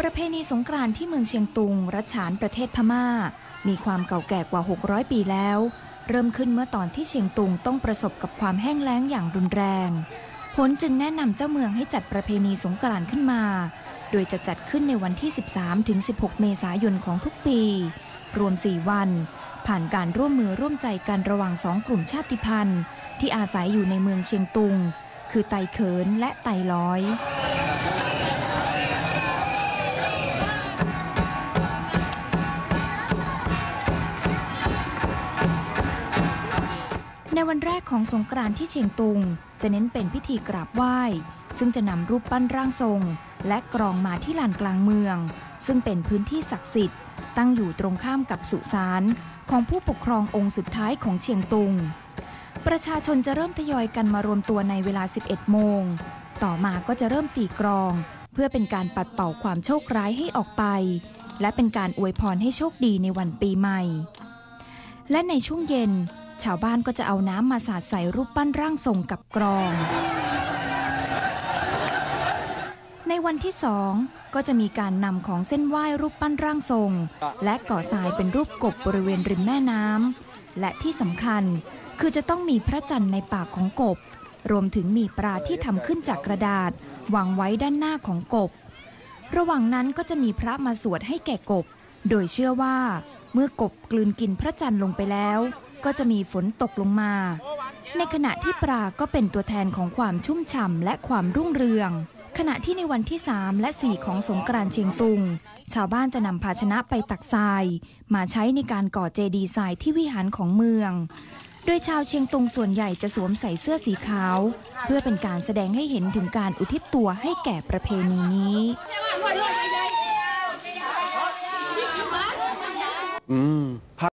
ประเพณีสงกรานต์ที่เมืองเชียงตุง รัชฉานประเทศพม่า มีความเก่าแก่กว่า 600 ปีแล้ว เริ่มขึ้นเมื่อตอนที่เชียงตุงต้องประสบกับความแห้งแล้งอย่างรุนแรง ผลจึงแนะนำเจ้าเมืองให้จัดประเพณีสงกรานต์ขึ้นมา โดยจะจัดขึ้นในวันที่ 13ถึง16 เมษายนของทุกปี รวม 4 วัน ผ่านการร่วมมือร่วมใจกันระหว่างสองกลุ่มชาติพันธุ์ ที่อาศัยอยู่ในเมืองเชียงตุง คือไตเขินและไตล้อย ในวันแรกของสงกรานต์ที่เชียงตุง จะเน้นเป็นพิธีกราบไหว้ ซึ่งจะนำรูปปั้นร่างทรง และกรองมาที่ลานกลางเมือง ซึ่งเป็นพื้นที่ศักดิ์สิทธิ์ ตั้งอยู่ตรงข้ามกับสุสานของผู้ปกครององค์สุดท้ายของเชียงตุง ประชาชนจะเริ่มทยอยกันมารวมตัวในเวลา 11 โมง ต่อมาก็จะเริ่มตีกรอง เพื่อเป็นการปัดเป่าความโชคร้ายให้ออกไป และเป็นการอวยพรให้โชคดีในวันปีใหม่ และในช่วงเย็น ชาวบ้านก็จะเอาน้ำมาสาดใส่รูปปั้นร่างทรงกับกรอง ในวันที่สองก็จะมีการนำของเส้นไหว้รูปปั้นร่างทรง และก่อทรายเป็นรูปกบบริเวณริมแม่น้ำและที่สำคัญคือจะต้องมีพระจันทร์ในปากของกบ รวมถึงมีปลาที่ทำขึ้นจากกระดาษวางไว้ด้านหน้าของกบ ระหว่างนั้นก็จะมีพระมาสวดให้แก่กบ โดยเชื่อว่า เมื่อกบกลืนกินพระจันทร์ลงไปแล้ว ก็จะมีฝนตกลงมา ในขณะที่ปลาก็เป็นตัวแทนของความชุ่มฉ่ำและความรุ่งเรือง ขณะที่ในวันที่ 3 และ 4 ของสงกรานต์เชียงตุง ชาวบ้านจะนำภาชนะไปตักทราย มาใช้ในการก่อเจดีย์ทรายที่วิหารของเมือง โดยชาวเชียงตุงส่วนใหญ่จะสวมใส่เสื้อสีขาว เพื่อเป็นการแสดงให้เห็นถึงการอุทิศตัวให้แก่ประเพณีนี้อืม